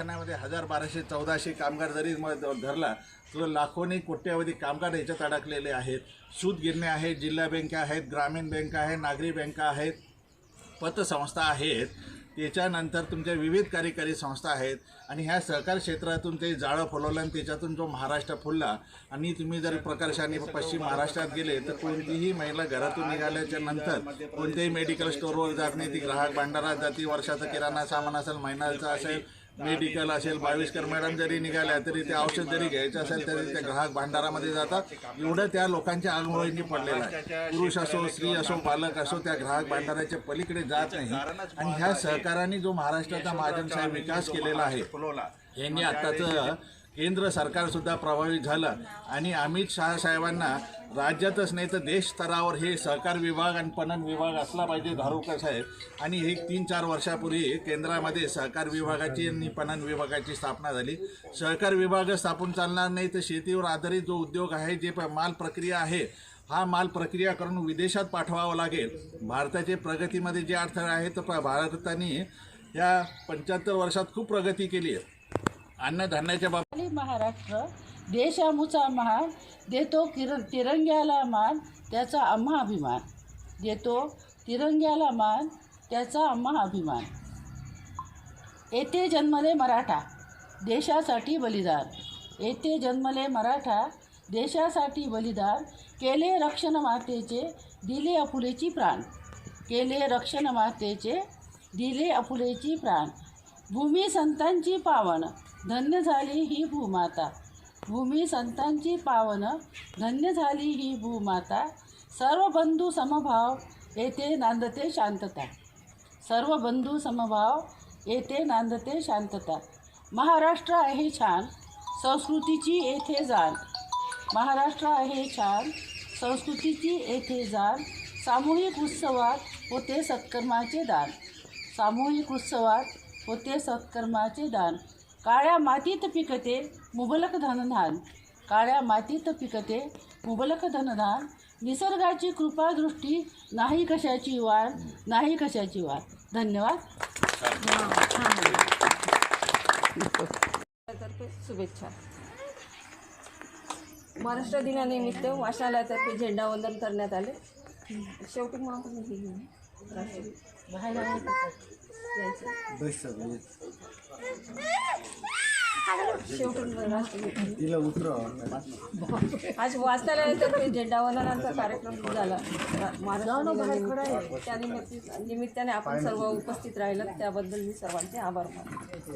कारखान्यामध्ये हजार बाराशे चौदाशे कामगार जरी धरला तर लाखोनी कोट्यावधी कामगार याच्यात अडकलेले आहेत. सूत गिरणे आहेत जिल्हा बँका आहेत ग्रामीण बँका आहेत नागरी बँका आहेत पतसंस्था आहेत. त्याच्यानंतर तुमच्या विविध कार्यकारी संस्था आहेत. आणि ह्या सहकार क्षेत्रातून ते जाळं फुलवलं आणि त्याच्यातून जो महाराष्ट्र फुलला. आणि तुम्ही जर प्रकर्षाने पश्चिम महाराष्ट्रात गेले तर कोणतीही महिला घरातून निघाल्याच्या नंतर कोणत्याही मेडिकल स्टोअरवर जात नाही. ती ग्राहक भांडारात जाती वर्षाचा किराणा सामान असेल महिन्याचा असेल मेडिकल असेल बावीसकर मॅडम जरी निघाल्या तरी ते औषध जरी घ्यायचं असेल तरी ते ग्राहक भांडारामध्ये जातात. एवढं त्या लोकांच्या आंघोळींनी पडलेलं आहे. पुरुष असो स्त्री असो बालक असो त्या ग्राहक भांडाराच्या पलीकडे जात नाही. आणि ह्या सहकाराने जो महाराष्ट्राचा महाजनशाही विकास केलेला आहे यांनी आत्ताचं केंद्र सरकारसुद्धा प्रभावित झालं. आणि अमित शहा साहेबांना राज्यातच नाही तर देश स्तरावर हे सहकार विभाग आणि पणन विभाग असला पाहिजे धारुकर साहेब. आणि हे तीन चार वर्षापूर्वी केंद्रामध्ये सहकार विभागाची आणि पणन विभागाची स्थापना झाली. सहकार विभाग स्थापून चालणार नाही तर शेतीवर आधारित जो उद्योग आहे जे प- माल प्रक्रिया आहे हा माल प्रक्रिया करून विदेशात पाठवावा लागेल. भारताचे प्रगतीमध्ये जे अडथळे आहेत तर प- भारताने या पंच्याहत्तर वर्षात खूप प्रगती केली आहे. अन्नधान्याच्या बाबतीत महाराष्ट्र देशामुचा महान देतो किर तिरंग्याला मान त्याचा आम्हा अभिमान. देतो तिरंग्याला मान त्याचा आम्हा अभिमान. येथे जन्मले मराठा देशासाठी बलिदान. येथे जन्मले मराठा देशासाठी बलिदान. केले रक्षण मातेचे दिले अपुलेची प्राण. केले रक्षण मातेचे दिले अपुलेची प्राण. भूमी संतांची पावन. धन्य झाली ही भूमाता. भूमी संतांची पावन. धन्य झाली ही भूमाता. सर्व बंधू समभाव येथे नांदते शांतता. सर्व बंधू समभाव येथे नांदते शांतता. महाराष्ट्र आहे छान संस्कृतीची येथे जाण. महाराष्ट्र आहे छान संस्कृतीची येथे जाण. सामूहिक उत्सवात होते सत्कर्माचे दान. सामूहिक उत्सवात होते सत्कर्माचे दान. काळ्या मातीत पिकते मुबलक धनधान. काळ्या मातीत पिकते मुबलक धनधान. निसर्गाची कृपादृष्टी नाही कशाची वाढ नाही कशाची वाढ धन्यवाद. तर्फे शुभेच्छा. महाराष्ट्र दिनानिमित्त वाचनालयातर्फे झेंडावंदन करण्यात आले. शेवटी मग शेवटून राष्ट्रगीत आज वाचनालयातर्फे झेंडावंदनाचा कार्यक्रम झाला. महाराष्ट्र. त्या निमित्त- निमित्ताने आपण सर्व उपस्थित राहिलं. त्याबद्दल मी सर्वांचे आभार मानतो.